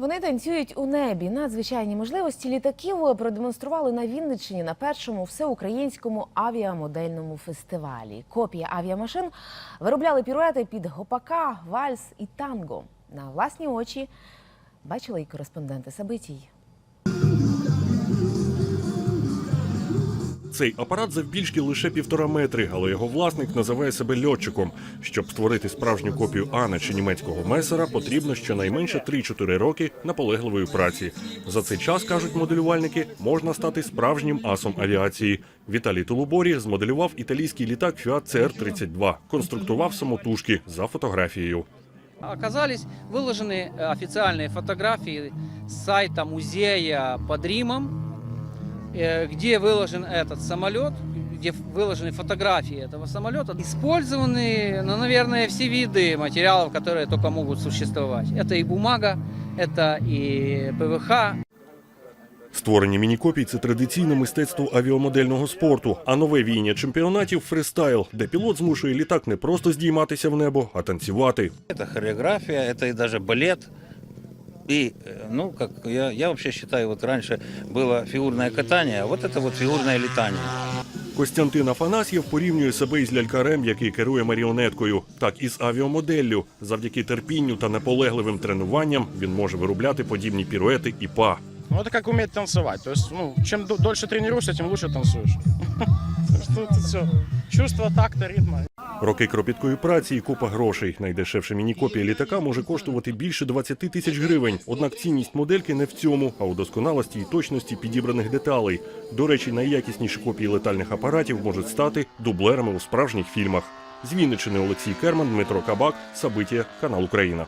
Вони танцюють у небі. Надзвичайні можливості літаків продемонстрували на Вінниччині на першому всеукраїнському авіамодельному фестивалі. Копії авіамашин виробляли піруети під гопака, вальс і танго. На власні очі бачили і кореспонденти Сабитій. Цей апарат завбільшки лише півтора метри, але його власник називає себе льотчиком. Щоб створити справжню копію Ана чи німецького месера, потрібно щонайменше 3-4 роки наполегливої праці. За цей час кажуть моделювальники, можна стати справжнім асом авіації. Віталій Тулуборі змоделював італійський літак Fiat CR-32, конструктував самотужки за фотографією. Оказались выложены э, официальные фотографии с сайта музея под Римом, э, где выложен этот самолет, где выложены фотографии этого самолета. Использованы, ну, наверное, все виды материалов, которые только могут существовать. Это и бумага, это и ПВХ, Створення мінікопій це традиційне мистецтво авіамодельного спорту, а нове віяння чемпіонатів фристайл, де пілот змушує літак не просто здійматися в небо, а танцювати. Это хореография, это и даже балет. И, э, ну, как я, я вообще считаю, вот раньше было фигурное катание, а вот это вот фигурное летание. Костянтин Афанасьєв порівнює себе із лялькарем, який керує маріонеткою, так і з авіамоделлю. Завдяки терпінню та наполегливим тренуванням він може виробляти подібні піруети і па. Ну, это как уметь танцевать. То есть, ну, чем д- дольше тренируешься, тем лучше танцуешь. Так что это все. Чувство такта, ритма. Роки кропіткої праці і купа грошей. Найдешевша мінікопія літака може коштувати більше 20 тисяч гривень. Однак цінність модельки не в цьому, а у досконалості і точності підібраних деталей. До речі, найякісніші копії летальних апаратів можуть стати дублерами у справжніх фільмах. З Вінничини Олексій Керман, Дмитро Кабак, Сабиття, канал Україна.